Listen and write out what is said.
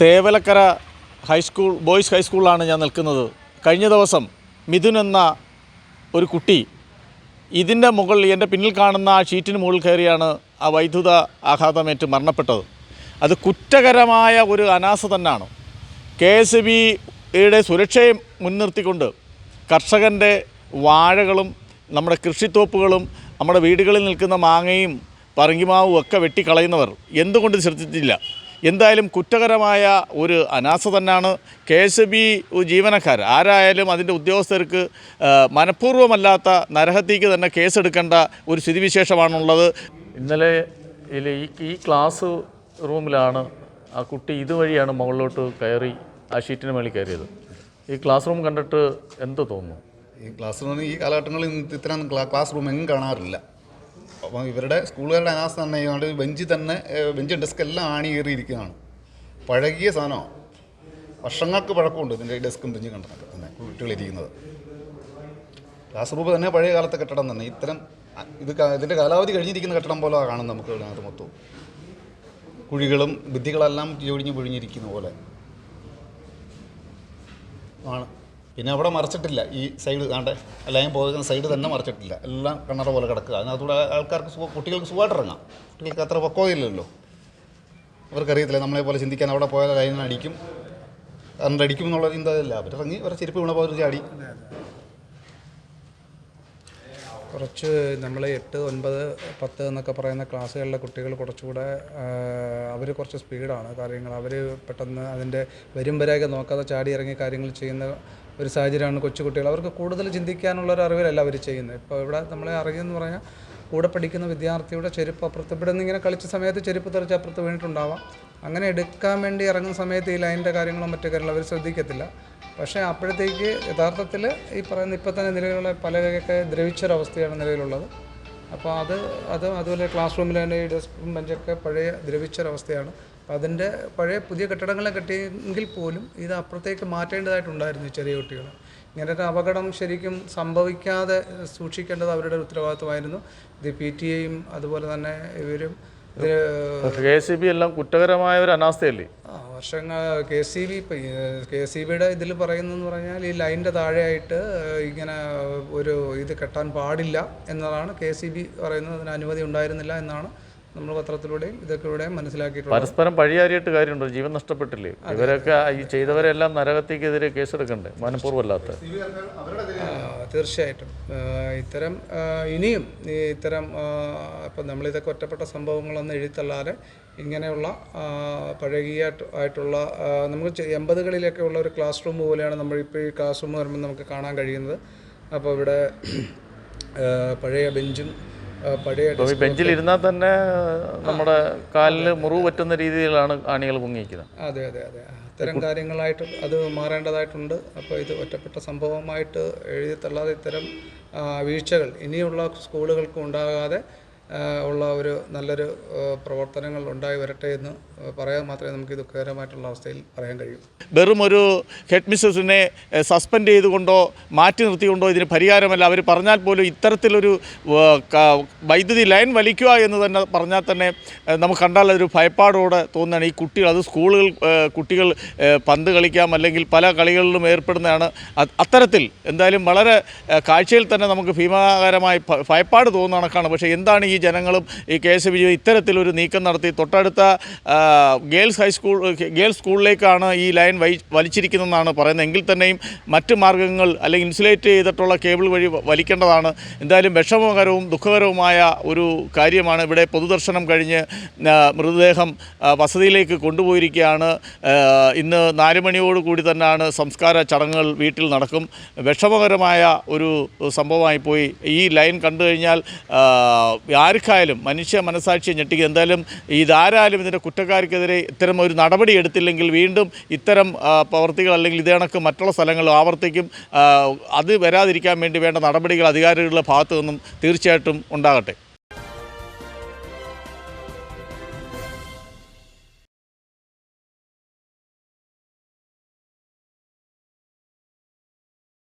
Thevalakkara high school boys ഹൈസ്കൂളിലാണ് ഞാൻ നിൽക്കുന്നത്. കഴിഞ്ഞ ദിവസം മിഥുൻ എന്ന ഒരു കുട്ടി ഇതിന്റെ മുകളിൽ എന്റെ പിന്നിൽ കാണുന്ന ആ ഷീറ്റിന് മുകളിൽ കയറിയാണ് ആ വൈദ്യുത ആഘാതമേറ്റ് മരണപ്പെട്ടത്. അത് കുറ്റകരമായ ഒരു അനാസ തന്നെയാണ്. കെ എസ് ബിയുടെ സുരക്ഷയെ മുൻനിർത്തിക്കൊണ്ട് കർഷകന്റെ വാഴകളും നമ്മുടെ കൃഷിത്തോപ്പുകളും നമ്മുടെ വീടുകളിൽ നിൽക്കുന്ന മാങ്ങയും പറങ്കിമാവും ഒക്കെ വെട്ടിക്കളയുന്നവർ എന്തുകൊണ്ട് ശ്രദ്ധിച്ചിട്ടില്ല? എന്തായാലും കുറ്റകരമായ ഒരു അനാസ തന്നെയാണ് കെ എസ് ബി ജീവനക്കാർ. ആരായാലും അതിന്റെ ഉദ്യോഗസ്ഥർക്ക് മനഃപൂർവമല്ലാത്ത നരഹത്യക്ക് തന്നെ കേസെടുക്കേണ്ട ഒരു സ്ഥിതിവിശേഷമാണുള്ളത്. ഇന്നലെ ഈ ഈ ക്ലാസ് റൂമിലാണ് ആ കുട്ടി ഇതുവഴിയാണ് മുകളിലോട്ട് കയറി ആ ഷീറ്റിന് മേളിൽ കയറിയത്. ഈ ക്ലാസ് റൂം കണ്ടിട്ട് എന്ത് തോന്നുന്നു? ഈ ക്ലാസ് റൂമിൽ ഈ കാലഘട്ടങ്ങളിൽ ഇത്ര ഇത്തരം ക്ലാസ് റൂം എങ്ങും കാണാറില്ല. അപ്പം ഇവരുടെ സ്കൂളുകാരുടെ അനാസ്ഥ തന്നെ ആയതുകൊണ്ട് ബെഞ്ച് തന്നെ ബെഞ്ച് ഡെസ്ക് എല്ലാം ആണി കയറിയിരിക്കുകയാണ് പഴകിയ സാധനമാണ് വർഷങ്ങൾക്ക് പഴക്കമുണ്ട് ഇതിന്റെ ഡെസ്കും ബെഞ്ചും കണ്ടതൊക്കെ തന്നെ കുട്ടികളിരിക്കുന്നത്. ക്ലാസ് റൂം തന്നെ പഴയ കാലത്തെ കെട്ടിടം തന്നെ. ഇത്തരം ഇത് ഇതിന്റെ കാലാവധി കഴിഞ്ഞിരിക്കുന്ന കെട്ടിടം പോലെ കാണുന്നത് നമുക്ക് ഇതിനകത്ത് മൊത്തവും. കുഴികളും ഭിത്തികളെല്ലാം ചൊഴിഞ്ഞ് പൊഴിഞ്ഞിരിക്കുന്ന പോലെ. ആണ്. പിന്നെ അവിടെ മറച്ചിട്ടില്ല. ഈ സൈഡ് കാണ്ടെ ലൈൻ പോകുന്ന സൈഡ് തന്നെ മറച്ചിട്ടില്ല. എല്ലാം കണ്ണറ പോലെ കിടക്കുക. അതിനകത്തൂടെ ആൾക്കാർക്ക് സുഖ കുട്ടികൾക്ക് സുഖമായിട്ട് ഇറങ്ങാം കുട്ടികൾക്ക് അത്ര പക്വതയില്ലല്ലോ അവർക്കറിയത്തില്ല നമ്മളെ പോലെ ചിന്തിക്കാൻ അവിടെ പോയാൽ ലൈനിന് അടിക്കും കറണ്ട് അടിക്കും എന്നുള്ള ചിന്തയില്ല. അവരിറങ്ങി അവരെ ചെരുപ്പ് വീണ പോലെ ചാടി. കുറച്ച് നമ്മൾ എട്ട് ഒൻപത് പത്ത് എന്നൊക്കെ പറയുന്ന ക്ലാസ്സുകളിലെ കുട്ടികൾ കുറച്ചുകൂടെ അവർ കുറച്ച് സ്പീഡാണ്. കാര്യങ്ങൾ അവർ പെട്ടെന്ന് അതിന്റെ വരും വരെയൊക്കെ നോക്കാതെ ചാടി ഇറങ്ങി കാര്യങ്ങൾ ചെയ്യുന്ന ഒരു സാഹചര്യമാണ് കൊച്ചു കുട്ടികൾ അവർക്ക് കൂടുതൽ ചിന്തിക്കാനുള്ള ഒരു അറിവിലല്ല അവർ ചെയ്യുന്നത്. ഇപ്പോൾ ഇവിടെ നമ്മളെ അറിയുമെന്ന് പറഞ്ഞാൽ കൂടെ പഠിക്കുന്ന വിദ്യാർത്ഥിയുടെ ചെരുപ്പ് അപ്പുറത്ത്. ഇവിടെ നിന്ന് ഇങ്ങനെ കളിച്ച സമയത്ത് ചെരുപ്പ് തെറിച്ച് അപ്പുറത്ത് വീണിട്ടുണ്ടാവാം. അങ്ങനെ എടുക്കാൻ വേണ്ടി ഇറങ്ങുന്ന സമയത്ത് ഈ ലൈനിന്റെ കാര്യങ്ങളും മറ്റു കാര്യങ്ങളും അവർ ശ്രദ്ധിക്കത്തില്ല. പക്ഷേ അപ്പോഴത്തേക്ക് യഥാർത്ഥത്തിൽ ഈ പറയുന്ന ഇപ്പം തന്നെ നിലവിലുള്ള പലകയൊക്കെ ദ്രവിച്ചൊരവസ്ഥയാണ് നിലവിലുള്ളത്. അപ്പോൾ അത് അത് അതുപോലെ ക്ലാസ് റൂമിൽ തന്നെ ഈ ഡെസ്കും ബെഞ്ചൊക്കെ പഴയ ദ്രവിച്ചൊരവസ്ഥയാണ്. അപ്പോൾ അതിന്റെ പഴയ പുതിയ കെട്ടിടങ്ങളെ കെട്ടിയെങ്കിൽ പോലും ഇത് അപ്പുറത്തേക്ക് മാറ്റേണ്ടതായിട്ടുണ്ടായിരുന്നു ചെറിയ കുട്ടികൾ ഇങ്ങനെ ഒരു അപകടം ശരിക്കും സംഭവിക്കാതെ സൂക്ഷിക്കേണ്ടത് അവരുടെ ഉത്തരവാദിത്വമായിരുന്നു. ഇത് പി ടി എയും അതുപോലെ തന്നെ ഇവരും കെ സി ബി എല്ലാം കുറ്റകരമായ ഒരു അനാസ്ഥയല്ലേ? ആ വർഷങ്ങൾ K C B K C ബിയുടെ ഇതിൽ പറയുന്നതെന്ന് പറഞ്ഞാൽ ഈ ലൈന്റെ താഴെയായിട്ട് ഇങ്ങനെ ഒരു ഇത് കെട്ടാൻ പാടില്ല എന്നതാണ് കെ സി ബി പറയുന്നത്. അതിന് അനുമതി ഉണ്ടായിരുന്നില്ല എന്നാണ് നമ്മൾ പത്രത്തിലൂടെയും ഇതൊക്കെയൂടെയും മനസ്സിലാക്കിയിട്ടുണ്ട് പരസ്പരം പഴിയാരിയിട്ട് കാര്യമുണ്ടോ? ജീവൻ നഷ്ടപ്പെട്ടില്ലേ? ഇവരൊക്കെ ഈ ചെയ്തവരെല്ലാം നരകത്തിക്കെതിരെ കേസെടുക്കണ്ടേ? മനഃപൂർവമല്ലാത്ത. തീർച്ചയായിട്ടും. ഇത്തരം ഇനിയും ഇത്തരം ഇപ്പം നമ്മളിതൊക്കെ ഒറ്റപ്പെട്ട സംഭവങ്ങളൊന്നും എഴുതിത്തള്ളാതെ ഇങ്ങനെയുള്ള പഴകിയ ആയിട്ടുള്ള നമുക്ക് എൺപതുകളിലൊക്കെ ഉള്ള ഒരു ക്ലാസ് റൂം പോലെയാണ് നമ്മളിപ്പോൾ ഈ ക്ലാസ് റൂം വരുമ്പോൾ നമുക്ക് കാണാൻ കഴിയുന്നത്. അപ്പോൾ ഇവിടെ പഴയ ബെഞ്ചും പഴയ ബെഞ്ചിൽ ഇരുന്നാൽ തന്നെ നമ്മുടെ കാലിൽ മുറിവ് പറ്റുന്ന രീതിയിലാണ് ആണികൾ മുങ്ങിയിരിക്കുന്നത്. അതെ അതെ അതെ. ഇത്തരം കാര്യങ്ങളായിട്ട് അത് മാറേണ്ടതായിട്ടുണ്ട്. അപ്പോൾ ഇത് ഒറ്റപ്പെട്ട സംഭവമായിട്ട് എഴുതി തള്ളാതെ ഇത്തരം വീഴ്ചകൾ ഇനിയുള്ള സ്കൂളുകൾക്ക് ഉണ്ടാകാതെ ഉള്ള ഒരു നല്ലൊരു പ്രവർത്തനങ്ങൾ ഉണ്ടായി വരട്ടെ എന്ന് പറയാൻ മാത്രമേ നമുക്ക് ദുഃഖകരമായിട്ടുള്ള അവസ്ഥയിൽ പറയാൻ കഴിയൂ. വെറും ഒരു ഹെഡ് മിസ്സസിനെ സസ്പെൻഡ് ചെയ്തുകൊണ്ടോ മാറ്റി നിർത്തിക്കൊണ്ടോ ഇതിന് പരിഹാരമല്ല. അവർ പറഞ്ഞാൽ പോലും ഇത്തരത്തിലൊരു വൈദ്യുതി ലൈൻ വലിക്കുക എന്ന് തന്നെ പറഞ്ഞാൽ തന്നെ നമുക്ക് കണ്ടാൽ ഒരു ഭയപ്പാടോടെ തോന്നുകയാണ്. ഈ കുട്ടികൾ അത് സ്കൂളുകൾ കുട്ടികൾ പന്ത് കളിക്കാം അല്ലെങ്കിൽ പല കളികളിലും ഏർപ്പെടുന്നതാണ്. അത്തരത്തിൽ എന്തായാലും വളരെ കാഴ്ചയിൽ തന്നെ നമുക്ക് ഭീമാകരമായി ഭയപ്പാട് തോന്നുന്ന കണക്കാണ്. പക്ഷേ എന്താണ് ഈ ജനങ്ങളും ഈ കെ എസ് ബി ഇത്തരത്തിലൊരു നീക്കം നടത്തി. തൊട്ടടുത്ത ഗേൾസ് ഹൈസ്കൂൾ ഗേൾസ് സ്കൂളിലേക്കാണ് ഈ ലൈൻ വൈ വലിച്ചിരിക്കുന്നതെന്നാണ് പറയുന്നത്. എങ്കിൽ തന്നെയും മറ്റ് മാർഗങ്ങൾ അല്ലെങ്കിൽ ഇൻസുലേറ്റ് ചെയ്തിട്ടുള്ള കേബിൾ വഴി വലിക്കേണ്ടതാണ്. എന്തായാലും വിഷമകരവും ദുഃഖകരവുമായ ഒരു കാര്യമാണ് ഇവിടെ പൊതുദർശനം കഴിഞ്ഞ് മൃതദേഹം വസതിയിലേക്ക് കൊണ്ടുപോയിരിക്കുകയാണ്. ഇന്ന് നാല് മണിയോട് കൂടി തന്നെയാണ് സംസ്കാര ചടങ്ങുകൾ വീട്ടിൽ നടക്കും. വിഷമകരമായ ഒരു സംഭവമായി പോയി. ഈ ലൈൻ കണ്ടു കഴിഞ്ഞാൽ ആർക്കായാലും മനുഷ്യ മനസാക്ഷിയെ ഞെട്ടിക്കുക. എന്തായാലും ഇതാരായാലും ഇതിന്റെ കുറ്റക്കാർക്കെതിരെ ഇത്തരം ഒരു നടപടി എടുത്തില്ലെങ്കിൽ വീണ്ടും ഇത്തരം പ്രവർത്തികൾ അല്ലെങ്കിൽ ഇതേ കണക്ക് മറ്റുള്ള സ്ഥലങ്ങളിൽ ആവർത്തിക്കും. അത് വരാതിരിക്കാൻ വേണ്ടി വേണ്ട നടപടികൾ അധികാരികളുടെ ഭാഗത്തു നിന്നും തീർച്ചയായിട്ടും ഉണ്ടാകട്ടെ.